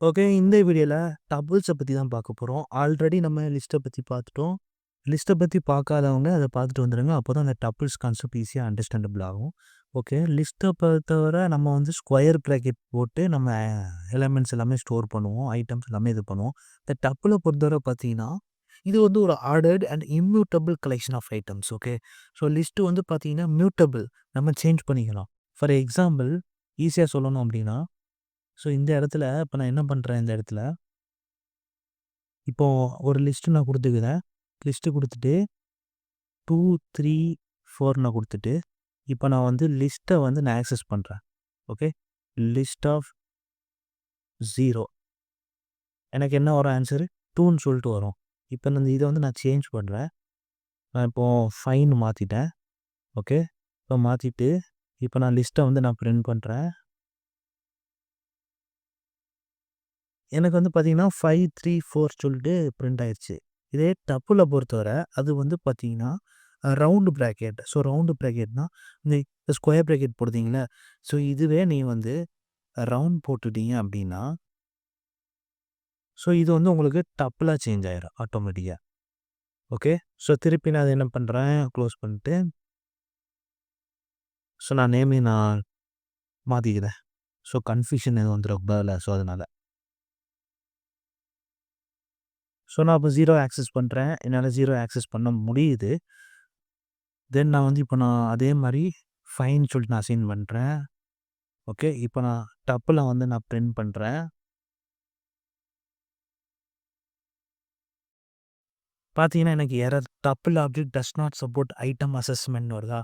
Okay. இந்த வீடியோவில் டபுள்ஸை பற்றி தான் பார்க்க போகிறோம் ஆல்ரெடி நம்ம லிஸ்ட்டை பற்றி பார்த்துட்டோம். லிஸ்ட்டை பற்றி பார்க்காதவங்க அதை பார்த்துட்டு வந்துடுங்க அப்போ தான் அந்த டபுள்ஸ் கான்செப்ட் ஈஸியாக அண்டர்ஸ்டாண்டபிள் ஆகும். ஓகே. லிஸ்ட்டை பொறுத்தவரை நம்ம வந்து ஸ்கொயர் ப்ராக்கெட் போட்டு நம்ம எலமெண்ட்ஸ் எல்லாமே ஸ்டோர் பண்ணுவோம். ஐட்டம்ஸ் எல்லாமே இது பண்ணுவோம். இந்த டப்புளை பொறுத்தவரை பார்த்தீங்கன்னா, இது வந்து ஒரு ordered and immutable collection of items. Okay. So list வந்து பார்த்தீங்கன்னா, மியூட்டபிள் நம்ம சேஞ்ச் பண்ணிக்கலாம். ஃபார் எக்ஸாம்பிள் ஈஸியாக சொல்லணும் அப்படின்னா ஸோ இந்த இடத்துல இப்போ நான் என்ன பண்ணுறேன் இந்த இடத்துல இப்போது ஒரு லிஸ்ட்டு நான் குடுத்துக்கிறேன். லிஸ்ட் குடுத்துட்டு 2, 3, 4 நான் கொடுத்துட்டு இப்போ நான் வந்து லிஸ்ட்டை வந்து நான் ஆக்சஸ் பண்ணுறேன் ஓகே. லிஸ்ட் ஆஃப் ஜீரோ எனக்கு என்ன வரும் ஆன்சரு டூன்னு சொல்லிட்டு வரும். இப்போ நான் இதை வந்து நான் சேஞ்ச் பண்ணுறேன் நான் இப்போது ஃபைன் மாற்றிட்டேன் ஓகே. இப்போ மாற்றிட்டு இப்போ நான் லிஸ்ட்டை வந்து நான் பிரிண்ட் பண்ணுறேன் எனக்கு வந்து பார்த்திங்கன்னா ஃபைவ் த்ரீ ஃபோர் சொல்லிட்டு பிரிண்ட் ஆயிடுச்சு இதே டப்புல பொறுத்தவரை அது வந்து பார்த்தீங்கன்னா, ரவுண்டு ப்ராக்கெட் ஸோ ரவுண்டு ப்ராக்கெட்னால் இந்த ஸ்கொயர் ப்ராக்கெட் போடுறீங்கல்ல, ஸோ இதுவே நீ வந்து ரவுண்ட் போட்டுட்டீங்க அப்படின்னா ஸோ இது வந்து உங்களுக்கு டப்புலாக சேஞ்ச் ஆயிடும் ஆட்டோமேட்டிக்காக ஓகே. ஸோ திருப்பி நான் அதை என்ன பண்ணுறேன் க்ளோஸ் பண்ணிட்டு ஸோ நான் நேமே நான் மாற்றிக்கிறேன் ஸோ கன்ஃப்யூஷன் எதுவும் வந்துரக்கூடாதுல்ல. ஸோ அதனால். ஸோ நான் இப்போ ஜீரோ ஆக்சஸ் பண்ணுறேன் என்னால் ஜீரோ ஆக்சஸ் பண்ண முடியுது. தென் நான் வந்து இப்போ நான் அதே மாதிரி ஃபைன் சொல்லிட்டு நான் அசைன் பண்ணுறேன் ஓகே. இப்போ நான் டப்புல வந்து நான் பிரிண்ட் பண்ணுறேன் பார்த்தீங்கன்னா, எனக்கு error tuple object does not support item assignment வருதா?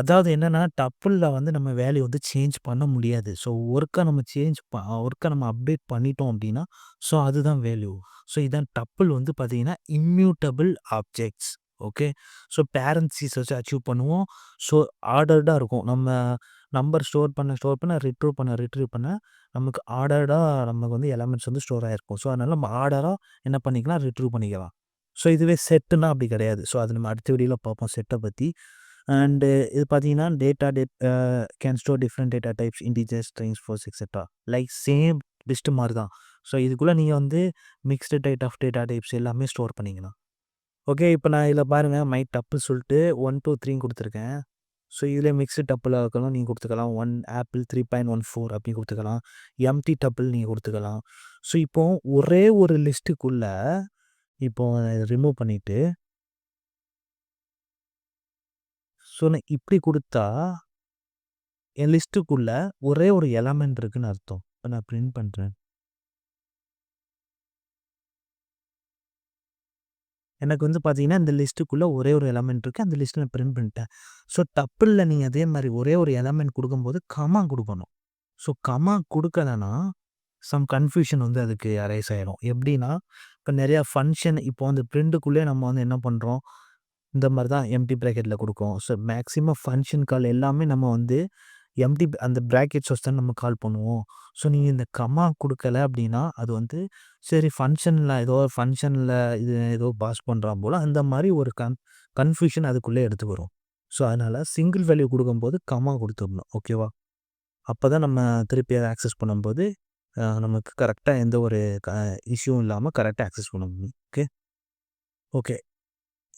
அதாவது என்னன்னா, டப்புளில் வந்து நம்ம வேல்யூ வந்து சேஞ்ச் பண்ண முடியாது. ஸோ ஒர்க்கை நம்ம சேஞ்ச் ப ஒர்க்கை நம்ம அப்டேட் பண்ணிட்டோம் அப்படின்னா ஸோ அதுதான் வேல்யூ. ஸோ இதான் டப்புள் வந்து பார்த்திங்கன்னா immutable objects. Okay. So parentheses வச்சு அச்சீவ் பண்ணுவோம். ஸோ ஆர்டர்டாக இருக்கும். நம்ம நம்பர் ஸ்டோர் பண்ண ஸ்டோர் பண்ண ரிட்ரூவ் பண்ண ரிட்ரீவ் பண்ண நமக்கு ஆர்டர்டாக நமக்கு வந்து எலமெண்ட்ஸ் வந்து ஸ்டோர் ஆகிருக்கும் ஸோ அதனால் நம்ம ஆர்டராக என்ன பண்ணிக்கலாம், ரிட்ரூவ் பண்ணிக்கலாம். ஸோ இதுவே செட்டுன்னா அப்படி கிடையாது. ஸோ அது நம்ம அடுத்த வீடியோவில் பார்ப்போம் செட்டை பற்றி அண்டு uh, இது பார்த்தீங்கன்னா, data that can store different data types, integers, strings, floats etcetera. Like same list மாதிரி தான். ஸோ இதுக்குள்ளே நீங்கள் வந்து mixed type of data types எல்லாமே ஸ்டோர் பண்ணிக்கலாம். ஓகே. இப்போ நான் இதில் பாருங்க மை டப்பு சொல்லிட்டு ஒன் டூ த்ரீ கொடுத்துருக்கேன் ஸோ இதில் மிக்ஸ்டு டப்பில் இருக்கலாம் நீங்கள் கொடுத்துக்கலாம் ஒன் ஆப்பிள் 3.14 அப்டி குடுத்துக்கலாம். எம்ப்டி டப்புள் நீங்கள் கொடுத்துக்கலாம் ஸோ இப்போ ஒரே ஒரு லிஸ்ட்டுக்குள்ளே இப்போ ரிமூவ் பண்ணிவிட்டு ஸோ நான் இப்படி கொடுத்தா என் லிஸ்ட்டுக்குள்ள ஒரே ஒரு எலமெண்ட் இருக்குன்னு அர்த்தம். இப்போ நான் பிரிண்ட் பண்ணுறேன் எனக்கு வந்து பார்த்தீங்கன்னா, இந்த லிஸ்ட்டுக்குள்ளே ஒரே ஒரு எலமெண்ட் இருக்குது அந்த லிஸ்ட்ட நான் பிரிண்ட் பண்ணிட்டேன். ஸோ டப்புல்ல நீங்கள் அதே மாதிரி ஒரே ஒரு எலமெண்ட் கொடுக்கும்போது கமா கொடுக்கணும் ஸோ கமா கொடுக்கலன்னா சம் கன்ஃப்யூஷன் வந்து அதுக்கு அரைஸ் ஆயிரும். எப்படின்னா இப்போ நிறையா ஃபங்க்ஷன் இப்போ அந்த பிரிண்ட்டுக்குள்ளே நம்ம வந்து என்ன பண்ணுறோம் இந்த மாதிரி தான் எம்டி ப்ராக்கெட்டில் கொடுக்கும் ஸோ மேக்ஸிமம் ஃபங்க்ஷன் கால் எல்லாமே நம்ம வந்து எம்டி அந்த பிராக்கெட்ஸ் வச்சு தான் நம்ம கால் பண்ணுவோம். ஸோ நீங்கள் இந்த கமா கொடுக்கல அப்படின்னா அது வந்து சரி ஃபங்க்ஷனில் ஏதோ ஃபங்க்ஷனில் இது ஏதோ பாஸ் பண்ணுறான் போல் அந்த மாதிரி ஒரு கன் கன்ஃப்யூஷன் அதுக்குள்ளே எடுத்து வரும். ஸோ அதனால் சிங்கிள் வேல்யூ கொடுக்கும்போது கமா கொடுத்துடணும் ஓகேவா? அப்போ தான் நம்ம திருப்பி அதை ஆக்சஸ் பண்ணும்போது, நமக்கு கரெக்டாக எந்த ஒரு க இஷ்யூவும் இல்லாமல் கரெக்டாக ஆக்சஸ் பண்ண முடியும். ஓகே. ஓகே.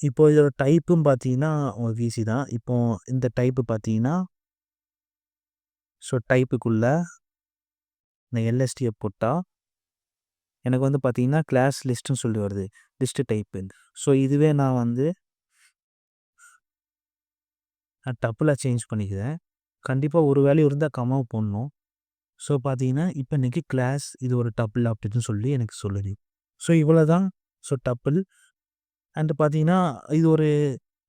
இப்போ இதோட டைப்பும் பார்த்தீங்கன்னா, உங்களுக்கு ஈஸி தான். இப்போ இந்த டைப்பு பார்த்தீங்கன்னா ஸோ டைப்புக்குள்ள இந்த எல்எஸ்டியை போட்டால் எனக்கு வந்து பார்த்தீங்கன்னா, கிளாஸ் லிஸ்ட்டுன்னு சொல்லி வருது. List type. ஸோ இதுவே நான் வந்து நான் டப்புலா சேஞ்ச் பண்ணிக்கிறேன். கண்டிப்பாக ஒரு வேல்யூ இருந்தால் கமா போடணும். ஸோ பார்த்தீங்கன்னா, இப்போ இன்னைக்கு கிளாஸ் இது ஒரு டப்புள் அப்படின்னு சொல்லி எனக்கு சொல்லுது. ஸோ இவ்வளோ தான் ஸோ டப்புள். அண்ட் பார்த்தீங்கன்னா, இது ஒரு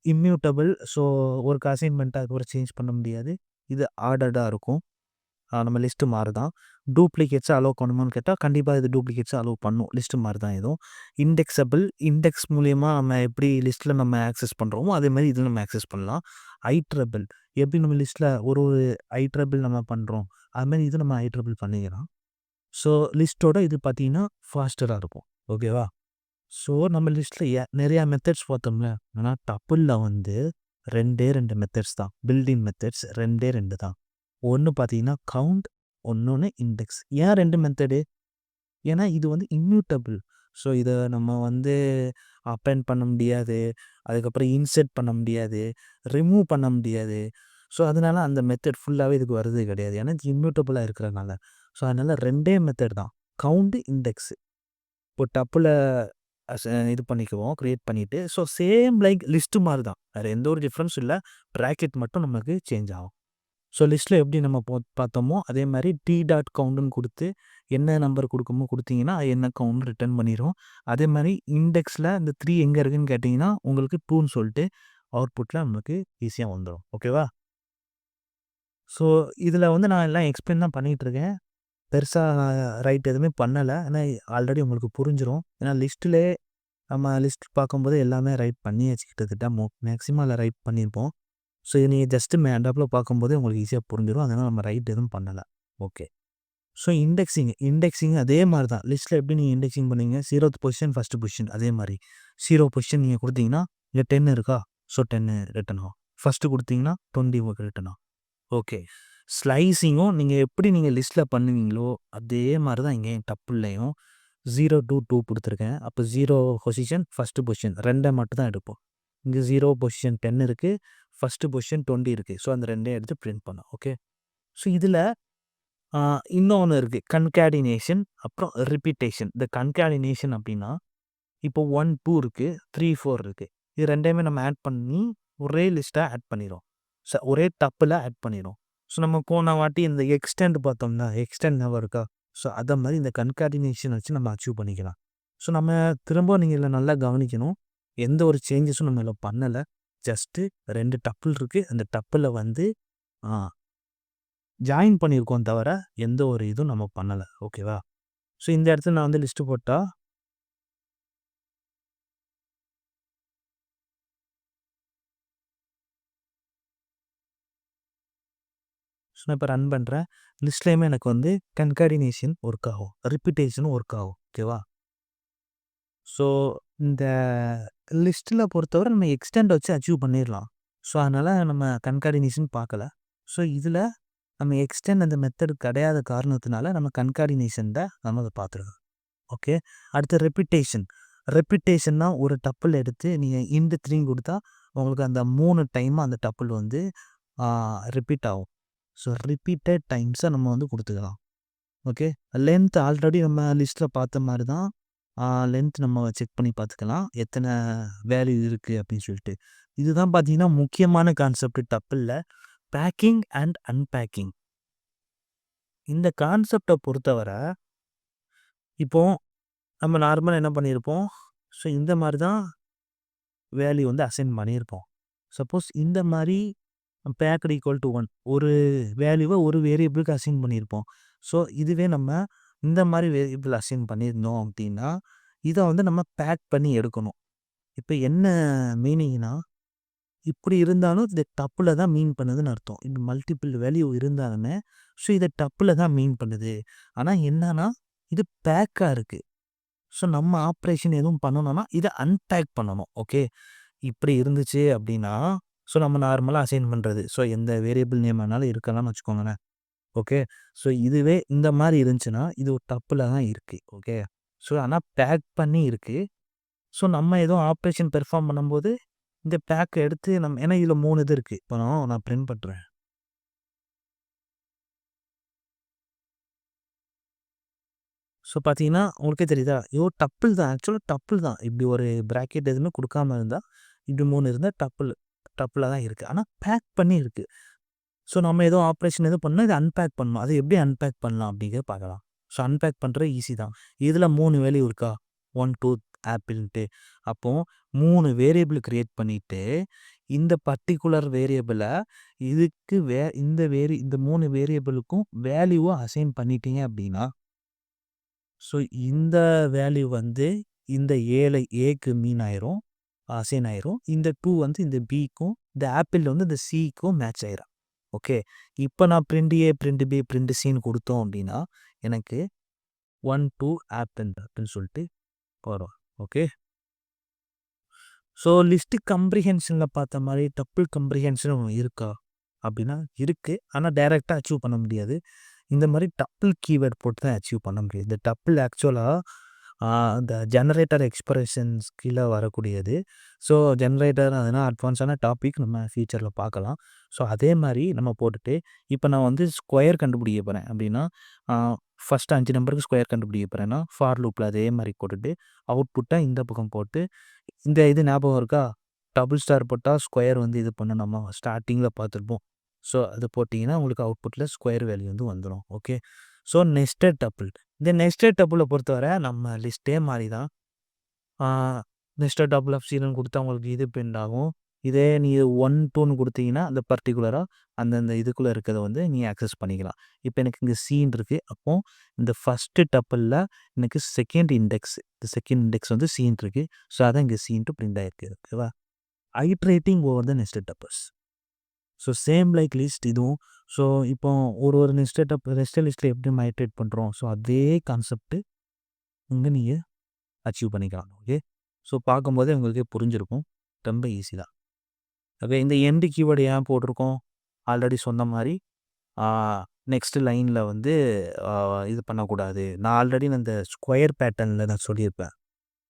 இம்யூட்டபிள். ஸோ ஒரு அசைன்மென்ட்டா அதுக்கப்புறம் சேஞ்ச் பண்ண முடியாது. இது ஆர்டர்டாக இருக்கும். நம்ம லிஸ்ட்டு மாரி தான். டூப்ளிகேட்ஸை அலோவ் பண்ணுமான்னு கேட்டால் கண்டிப்பாக இது டூப்ளிகேட்ஸை அலோவ் பண்ணும். லிஸ்ட்டு மாதிரி தான் இதுவும். இண்டெக்ஸபிள் இண்டெக்ஸ் மூலியமா நம்ம எப்படி லிஸ்ட்டில் நம்ம ஆக்சஸ் பண்ணுறோமோ அதே மாதிரி இதில் நம்ம ஆக்சஸ் பண்ணலாம். ஐட்ரபிள் எப்படி நம்ம லிஸ்ட்டில் ஒரு ஒரு ஐட்ரபிள் நம்ம பண்ணுறோம் அது இது நம்ம ஐட்ரபிள் பண்ணிக்கலாம். ஸோ லிஸ்ட்டோட இது பார்த்தீங்கன்னா, ஃபாஸ்டராக இருக்கும். ஓகேவா? ஸோ நம்ம லிஸ்ட்டில் நிறையா மெத்தட்ஸ் பார்த்தோம்ல. ஆனால் டப்புல்ல வந்து 2டே 2 மெத்தட்ஸ் தான். பில்டிங் மெத்தட்ஸ் 2டே 2 தான். ஒன்று பார்த்தீங்கன்னா, கவுண்ட் ஒன்று இண்டெக்ஸ். ஏன் ரெண்டு மெத்தடு? ஏன்னா இது வந்து இம்யூட்டபிள். ஸோ இதை நம்ம வந்து அப்பெண்ட் பண்ண முடியாது. அதுக்கப்புறம் இன்செர்ட் பண்ண முடியாது. ரிமூவ் பண்ண முடியாது. ஸோ அதனால அந்த மெத்தட் ஃபுல்லாகவே இதுக்கு வரது கிடையாது. ஏன்னா இது இருக்கிறனால. ஸோ அதனால் ரெண்டே மெத்தட் தான். கவுண்டு இண்டெக்ஸு இப்போ டப்புல இது பண்ணிக்குவோம். க்ரியேட் பண்ணிவிட்டு ஸோ சேம் லைக் லிஸ்ட்டு மாதிரி தான். வேறு எந்த ஒரு டிஃப்ரென்ஸும் இல்லை ப்ராக்கெட் மட்டும் நமக்கு சேஞ்ச் ஆகும். ஸோ லிஸ்ட்டில் எப்படி நம்ம போ பார்த்தோமோ, அதே மாதிரி டி டாட் கவுண்டுன்னு கொடுத்து என்ன நம்பர் குடுக்கமோ குடுத்தீங்கன்னா, என்ன கவுண்ட் ரிட்டர்ன் பண்ணிடும் அதே மாதிரி இண்டெக்ஸில் இந்த த்ரீ எங்கே இருக்குதுன்னு கேட்டிங்கன்னா உங்களுக்கு டூன்னு சொல்லிட்டு அவுட்புட்டில் நமக்கு ஈஸியாக வந்துடும் ஓகேவா? ஸோ இதில் வந்து நான் எல்லாம் எக்ஸ்பிளைன் தான் பண்ணிகிட்ருக்கேன் பெருசாக நான் ரைட் எதுவுமே பண்ணலை ஏன்னா ஆல்ரெடி உங்களுக்கு புரிஞ்சிடும் ஏன்னா லிஸ்ட்டிலே நம்ம லிஸ்ட் பார்க்கும்போது எல்லாமே ரைட் பண்ணியாச்சு கிட்டத்தட்ட மோ மேக்ஸிமம் அதில் ரைட் பண்ணியிருப்போம். ஸோ இது நீங்கள் ஜஸ்ட்டு மேண்டாப்பில் பார்க்கும்போதே உங்களுக்கு ஈஸியாக புரிஞ்சிடும் அதனால் நம்ம ரைட் எதுவும் பண்ணலை ஓகே. ஸோ இண்டெக்ஸிங் இண்டெக்ஸிங் அதே மாதிரி தான். லிஸ்ட்டில் எப்படி நீங்கள் இண்டெக்ஸிங் பண்ணுவீங்க? ஜீரோத் பொசிஷன், ஃபஸ்ட்டு பொசிஷன் அதே மாதிரி ஜீரோ பொசிஷன் நீங்கள் கொடுத்தீங்கன்னா இங்கே டென் இருக்கா? ஸோ டென்னு ரிட்டன் ஆகும். ஃபஸ்ட்டு கொடுத்தீங்கன்னா டுவெண்ட்டி ரிட்டன் ஆகும். ஓகே. ஸ்லைசிங்கும் நீங்கள் எப்படி நீங்கள் லிஸ்ட்டில் பண்ணுவீங்களோ, அதே மாதிரி தான் இங்கேயும் டப்புள்ளையும் ஜீரோ டூ டூ கொடுத்துருக்கேன் அப்போ ஜீரோ பொசிஷன், ஃபஸ்ட்டு பொசிஷன் ரெண்டை மட்டும் தான் எடுப்போம். இங்கே ஜீரோ பொசிஷன் டென் இருக்குது ஃபஸ்ட்டு பொசிஷன் டுவெண்ட்டி இருக்குது ஸோ அந்த ரெண்டையும் எடுத்து பிரிண்ட் பண்ணோம். ஓகே. ஸோ இதில் இன்னொன்று இருக்குது கன்கேடினேஷன் அப்புறம் ரிப்பீட்டேஷன். இந்த கன்கேடினேஷன் அப்படின்னா இப்போ ஒன் டூ இருக்குது த்ரீ ஃபோர் இருக்குது இது ரெண்டையுமே நம்ம ஆட் பண்ணி ஒரே லிஸ்ட்டாக ஆட் பண்ணிடுறோம் ஒரே டப்பில் ஆட் பண்ணிடுறோம் ஸோ நம்ம போன வாட்டி இந்த எக்ஸ்டெண்ட் பார்த்தோம்னா, எக்ஸ்டெண்ட் ஞாபகம் இருக்கா? ஸோ அதை மாதிரி இந்த கன்கார்டினேஷன் வச்சு நம்ம அச்சீவ் பண்ணிக்கலாம். ஸோ நம்ம திரும்ப நீங்கள் இதில் நல்லா கவனிக்கணும். எந்த ஒரு சேஞ்சஸும் நம்ம இதில் பண்ணலை ஜஸ்ட்டு ரெண்டு டப்புள் இருக்குது அந்த டப்பில் வந்து ஆ ஜாயின் பண்ணியிருக்கோம் தவிர, எந்த ஒரு இதுவும் நம்ம பண்ணலை ஓகேவா? ஸோ இந்த இடத்துல நான் வந்து லிஸ்ட்டு போட்டால் இப்போ ரன் பண்ணுறேன் லிஸ்ட்லேயுமே எனக்கு வந்து கன்காடினேஷன் ஒர்க் ஆகும். ரிப்பீட்டேஷனும் ஒர்க் ஆகும். ஓகேவா? ஸோ இந்த லிஸ்ட்டில் பொறுத்தவரை நம்ம எக்ஸ்டெண்ட் வச்சு அச்சீவ் பண்ணிடலாம் ஸோ அதனால் நம்ம கன்காடினேஷன் பார்க்கல. ஸோ இதில் நம்ம எக்ஸ்டெண்ட் அந்த மெத்தட் கிடையாத காரணத்தினால நம்ம கன்காடினேஷன்ல நம்ம அதை பார்த்துருக்கோம். ஓகே. அடுத்து ரெப்பிட்டேஷன். ரெப்பிட்டேஷன்னா ஒரு டப்பிள் எடுத்து நீங்கள் இன்ட் த்ரீ கொடுத்தா உங்களுக்கு அந்த மூணு டைம் அந்த டப்பிள் வந்து ரிப்பீட் ஆகும். ஸோ ரிப்பீட்டட் டைம்ஸை நம்ம வந்து கொடுத்துக்கலாம் ஓகே. லென்த் ஆல்ரெடி நம்ம லிஸ்ட்டில் பார்த்த மாதிரி தான். லென்த் நம்ம செக் பண்ணி பார்த்துக்கலாம். எத்தனை வேல்யூ இருக்குது அப்படின்னு சொல்லிட்டு. இதுதான் பார்த்தீங்கன்னா, முக்கியமான கான்செப்ட் டப்பிள்ல. Packing and unpacking. இந்த கான்செப்டை பொறுத்தவரை இப்போ நம்ம நார்மலாக என்ன பண்ணியிருப்போம்? ஸோ இந்த மாதிரி தான் வேல்யூ வந்து அசைன் பண்ணியிருப்போம். சப்போஸ் இந்த மாதிரி பேக்கட் ஈக்குவல் டூ ஒன் ஒரு வேல்யூவை ஒரு வேரியபிளுக்கு அசைன் பண்ணியிருப்போம். ஸோ இதுவே நம்ம இந்த மாதிரி வேரியபிள் அசைன் பண்ணியிருந்தோம் அப்படின்னா இதை வந்து நம்ம பேக் பண்ணி எடுக்கணும். இப்போ என்ன மீனிங்னா, இப்படி இருந்தாலும் இதை டப்பில் தான் மீன் பண்ணுதுன்னு அர்த்தம். இந்த மல்டிபிள் வேல்யூ இருந்தாலுமே, ஸோ இதை டப்பில் தான் மீன் பண்ணுது. ஆனால் என்னன்னா, இது பேக்காக இருக்குது ஸோ நம்ம ஆப்ரேஷன் எதுவும் பண்ணணும்னா, இதை அன்பேக் பண்ணணும். ஓகே. இப்படி இருந்துச்சு அப்படின்னா ஸோ நம்ம நார்மலாக அசைன் பண்ணுறது ஸோ எந்த வேரியபிள் நேம் ஆனாலும் இருக்கலாம்னு வச்சுக்கோங்களேன். ஓகே. ஸோ இதுவே இந்த மாதிரி இருந்துச்சுன்னா, இது ஒரு தப்பில் தான் இருக்குது ஓகே. ஸோ ஆனால் பேக் பண்ணி இருக்குது ஸோ நம்ம எதுவும் ஆப்ரேஷன் பெர்ஃபார்ம் பண்ணும்போது, இந்த பேக்கை எடுத்து நம்ம ஏன்னா இதில் மூணு இது இருக்குது இப்போ நான் நான் பிரிண்ட் பண்ணுறேன் ஸோ பார்த்தீங்கன்னா, உங்களுக்கே தெரியுதா? ஐயோ! டப்புள் தான். ஆக்சுவலாக டப்புள் தான். இப்படி ஒரு ப்ராக்கெட் எதுவுமே கொடுக்காம இருந்தால் இப்படி மூணு இருந்தால் டப்புள் டப்பில் தான் இருக்குது ஆனால் பேக் பண்ணி இருக்குது ஸோ நம்ம ஏதோ ஆப்ரேஷன் எதுவும் பண்ணால் இதை அன்பேக் பண்ணணும். அது எப்படி அன்பேக் பண்ணலாம் அப்படிங்கிறத பார்க்கலாம். ஸோ அன்பேக் பண்ணுறது ஈஸி தான். இதில் மூணு வேல்யூ இருக்கா? 1, 2 ஆப்பிள்ன்ட்டு. அப்போது மூணு வேரியபிள் க்ரியேட் பண்ணிவிட்டு இந்த பர்ட்டிகுலர் வேரியபிளை இதுக்கு வே இந்த வேரி இந்த மூணு வேரியபிளுக்கும் வேல்யூவை அசைன் பண்ணிட்டீங்க அப்படின்னா ஸோ இந்த வேல்யூ வந்து இந்த ஏழை ஏக்கு மீன் ஆயிரும். அசைன் ஆயிரும். இந்த டூ வந்து இந்த பிக்கும், இந்த ஆப்பிள் வந்து இந்த சிக்கும் மேட்ச் ஆயிரும். ஓகே. இப்போ நான் print A, print B, print சின்னு கொடுத்தோம் அப்படின்னா, எனக்கு 1, 2 ஆப்பிள் அப்படின்னு சொல்லிட்டு வரும். ஓகே. ஸோ லிஸ்ட்டு கம்ப்ரிஹென்ஷனில் பார்த்த மாதிரி டப்பிள் கம்ப்ரிஹென்ஷன் இருக்கா? அப்படின்னா இருக்குது ஆனால் டைரெக்டாக அச்சீவ் பண்ண முடியாது. இந்த மாதிரி டப்புள் கீவேர்ட் போட்டு தான் அச்சீவ் பண்ண முடியும் இந்த டப்புள் ஆக்சுவலாக அந்த ஜென்ரேட்டர் எக்ஸ்பிரஷன்ஸ் கீழே வரக்கூடியது. ஸோ ஜென்ரேட்டர் அதனால் அட்வான்ஸான டாபிக் நம்ம ஃபியூச்சரில் பார்க்கலாம் ஸோ அதே மாதிரி நம்ம போட்டுட்டு இப்போ நான் வந்து ஸ்கொயர் கண்டுபிடிக்க போகிறேன் அப்படின்னா ஃபஸ்ட் அஞ்சு நம்பருக்கு ஸ்கொயர் கண்டுபிடிக்க போகிறேன்னா ஃபார் லூப்பில் அதே மாதிரி போட்டுட்டு அவுட்புட்டை இந்த பக்கம் போட்டு இந்த இது ஞாபகம் இருக்கா? டபுள் ஸ்டார் போட்டால் ஸ்கொயர் வந்து இது பண்ண நம்ம ஸ்டார்டிங்கில் பார்த்துருப்போம். ஸோ அது போட்டிங்கன்னா உங்களுக்கு அவுட்புட்டில் ஸ்கொயர் வேல்யூ வந்து வந்துடும் ஓகே ஸோ நெஸ்டட் டப்புள் இந்த நெஸ்டட் டப்புளை பொறுத்தவரை நம்ம லிஸ்ட்டே மாதிரி தான் நெஸ்டட் டபுள் ஆஃப் சீரன் கொடுத்தா உங்களுக்கு இது பெண்ட் ஆகும். இதே நீ ஒன் டூன்னு கொடுத்தீங்கன்னா அந்த பர்டிகுலராக அந்தந்த இதுக்குள்ளே இருக்கிறத வந்து நீ ஆக்சஸ் பண்ணிக்கலாம். இப்போ எனக்கு இங்கே சீன் இருக்குது அப்போ இந்த ஃபஸ்ட்டு டப்பிளில் எனக்கு செகண்ட் இண்டெக்ஸ் இந்த செகண்ட் இண்டெக்ஸ் வந்து சீன் இருக்குது ஸோ அதான் இங்கே சீன்ட்டு பிரிண்ட் ஆகிருக்கு ஓகேவா? Iterating over the nested tuples so same like list இதுவும். ஸோ இப்போ ஒரு ஒரு நெஸ்டட் டப் லிஸ்ட்டில் எப்படி மைட்ரேட் பண்ணுறோம் ஸோ அதே கான்செப்ட்டு இங்கே நீங்கள் அச்சீவ் பண்ணிக்கலாம். ஓகே ஸோ பார்க்கும்போதே உங்களுக்கே புரிஞ்சிருக்கும். ரொம்ப ஈஸி தான். ஓகே இந்த எண்டு கீவேர்டு ஏன் போட்டிருக்கோம்? ஆல்ரெடி சொன்ன மாதிரி நெக்ஸ்ட் லைனில் வந்து இது பண்ணக்கூடாது. நான் ஆல்ரெடி நான் இந்த ஸ்கொயர் பேட்டர்னில் நான் சொல்லியிருப்பேன்.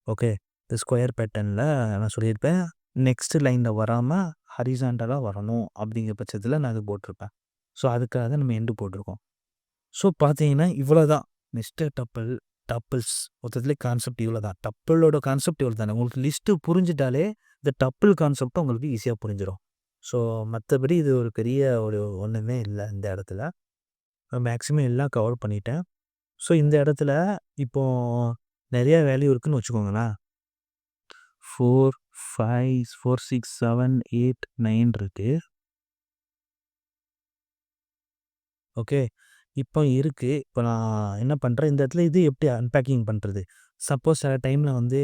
ஓகே இந்த ஸ்கொயர் பேட்டர்னில் நான் சொல்லியிருப்பேன். நெக்ஸ்ட் லைனில் வராமல் ஹரிசாண்டலாக வரணும் அப்படிங்கிற பட்சத்தில் நான் அது போட்டிருப்பேன். ஸோ அதுக்காக தான் நம்ம எண்டு போட்டிருக்கோம். ஸோ பார்த்தீங்கன்னா இவ்வளோ தான் மிஸ்டர் டப்பிள் டப்பிள்ஸ் மொத்தத்துலேயே கான்செப்ட் இவ்வளோ தான் டப்பிளோட கான்செப்ட் இவ்வளோ தானே உங்களுக்கு லிஸ்ட்டு புரிஞ்சிட்டாலே இந்த டப்பிள் கான்செப்ட் உங்களுக்கு ஈஸியாக புரிஞ்சிடும் ஸோ மற்றபடி இது ஒரு பெரிய ஒரு ஒன்றுமே இல்லை இந்த இடத்துல. மேக்ஸிமம் எல்லாம் கவர் பண்ணிட்டேன். ஸோ இந்த இடத்துல இப்போது நிறையா வேல்யூ இருக்குதுன்னு வச்சுக்கோங்களேன். Four five four six seven eight nine இருக்கு. ஓகே இப்போ இருக்குது இப்போ நான் என்ன பண்ணுறேன் இந்த இடத்துல இது எப்படி அன்பேக்கிங் பண்ணுறது சப்போஸ் சில டைமில் வந்து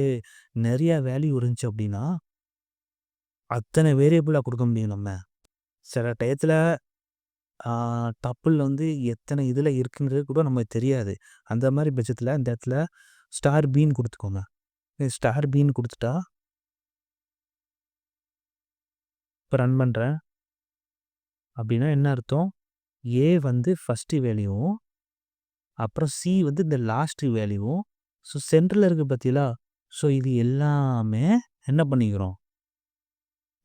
நிறையா வேல்யூ இருந்துச்சு அப்படின்னா அத்தனை வேரியபிளாக கொடுக்க முடியும் நம்ம. சில டயத்தில் டப்புள் வந்து எத்தனை இதில் இருக்குன்றது கூட நமக்கு தெரியாது. அந்த மாதிரி பட்சத்தில் இந்த இடத்துல ஸ்டார் பீன் கொடுத்துக்கோங்க. ஸ்டார் பீன் கொடுத்துட்டா இப்போ ரன் பண்ணுறேன் அப்படின்னா என்ன அர்த்தம்? ஏ வந்து ஃபஸ்ட்டு வேல்யூவும் அப்புறம் சி வந்து இந்த லாஸ்ட்டு வேல்யூவும் ஸோ சென்டரில் இருக்க பார்த்தீங்களா ஸோ இது எல்லாமே என்ன பண்ணிக்கிறோம்?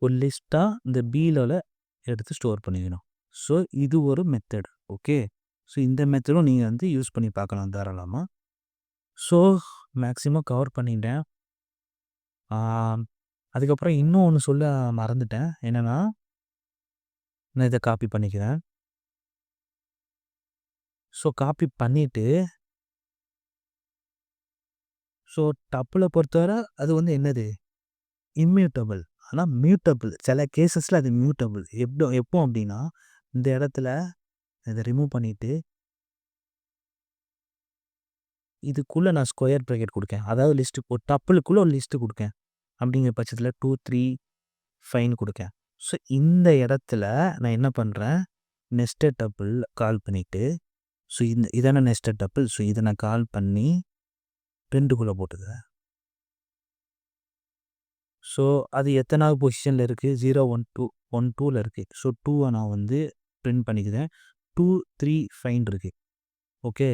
ஒரு லிஸ்ட்டாக இந்த பீலோவில் எடுத்து ஸ்டோர் பண்ணிக்கணும் ஸோ இது ஒரு மெத்தட் ஓகே ஸோ இந்த மெத்தடும் நீங்கள் வந்து யூஸ் பண்ணி பார்க்கலாம் தாராளமாக ஸோ மேக்ஸிமம் கவர் பண்ணிட்டேன். அதுக்கப்புறம் இன்னும் ஒன்று சொல்ல மறந்துட்டேன். என்னென்னா நான் இதை காப்பி பண்ணிக்கிறேன். ஸோ காப்பி பண்ணிவிட்டு ஸோ டப்பில் பொறுத்தவரை அது வந்து என்னது? இம்மியூட்டபிள் ஆனால் மியூட்டபிள் சில கேசஸில் அது மியூட்டபிள் எப்போ எப்போ அப்படின்னா இந்த இடத்துல இதை ரிமூவ் பண்ணிவிட்டு இதுக்குள்ளே நான் ஸ்கொயர் ப்ராக்கெட் கொடுக்கேன். அதாவது லிஸ்ட்டு ஒரு டப்பிளுக்குள்ளே ஒரு லிஸ்ட்டு கொடுக்கேன். அப்படிங்கிற பட்சத்தில் டூ த்ரீ ஃபைன் கொடுக்கேன். ஸோ இந்த இடத்துல நான் என்ன பண்ணுறேன் நெஸ்டட் டப்பிள் கால் பண்ணிவிட்டு ஸோ இந்த இதான நெஸ்டட் டப்பிள் ஸோ இதை நான் கால் பண்ணி ரெண்டுக்குள்ளே போட்டுக்கிறேன். ஸோ அது எத்தனாவது பொசிஷனில் இருக்குது ஜீரோ ஒன் டூ ஒன் டூவில் இருக்குது ஸோ டூவை நான் வந்து பிரிண்ட் பண்ணிக்கிறேன். டூ த்ரீ ஃபைன் இருக்குது ஓகே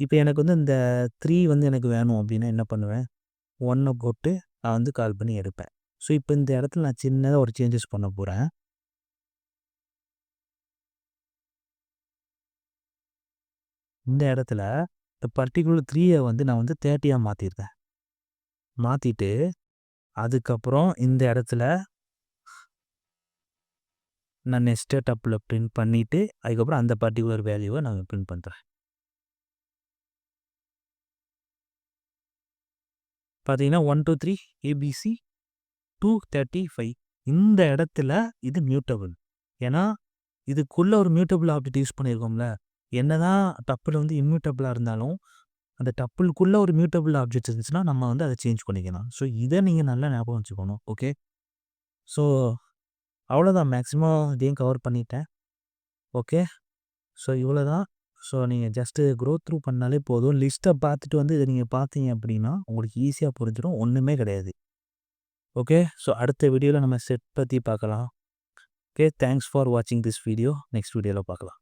இப்போ எனக்கு வந்து இந்த த்ரீ வந்து எனக்கு வேணும் அப்படின்னா என்ன பண்ணுவேன்? ஒன்னை போட்டு நான் வந்து கால் பண்ணி எடுப்பேன். ஸோ இப்போ இந்த இடத்துல நான் சின்னதாக ஒரு சேஞ்சஸ் பண்ண போகிறேன் இந்த இடத்துல இந்த பர்டிகுலர் த்ரீயை வந்து நான் வந்து தேர்ட்டியாக மாற்றிருக்கேன் மாற்றிட்டு அதுக்கப்புறம் இந்த இடத்துல நான் நெக்ஸ்ட்டு டப்பில் பிரிண்ட் பண்ணிவிட்டு அதுக்கப்புறம் அந்த பர்டிகுலர் வேல்யூவை நான் ப்ரிண்ட் பண்ணுறேன் பார்த்தீங்கன்னா one two three ABC two thirty five இந்த இடத்துல இது மியூட்டபிள் ஏன்னா இதுக்குள்ளே ஒரு மியூட்டபிள் ஆப்ஜெக்ட் யூஸ் பண்ணியிருக்கோம்ல என்ன தான் டப்பில் வந்து இம்யூட்டபிளாக இருந்தாலும் அந்த டப்புளுக்குள்ளே ஒரு மியூட்டபிள் ஆப்ஜெக்ட் இருந்துச்சுன்னா நம்ம வந்து அதை சேஞ்ச் பண்ணிக்கலாம். ஸோ இதை நீங்கள் நல்லா ஞாபகம் வச்சுக்கணும். ஓகே ஸோ அவ்வளோதான் மேக்ஸிமம் இதையும் கவர் பண்ணிட்டேன். ஓகே ஸோ இவ்வளோ தான் ஸோ நீங்கள் ஜஸ்ட்டு க்ரோத் த்ரூ பண்ணாலே போதும். லிஸ்ட்டை பார்த்துட்டு வந்து இதை நீங்கள் பார்த்தீங்க அப்படின்னா உங்களுக்கு ஈஸியாக புரிஞ்சிடும் ஒன்றுமே கிடையாது. ஓகே? ஸோ அடுத்த வீடியோவில் நம்ம செட் பற்றி பார்க்கலாம். ஓகே? தேங்க்ஸ் ஃபார் வாட்சிங் திஸ் வீடியோ. நெக்ஸ்ட் வீடியோவில் பார்க்கலாம்.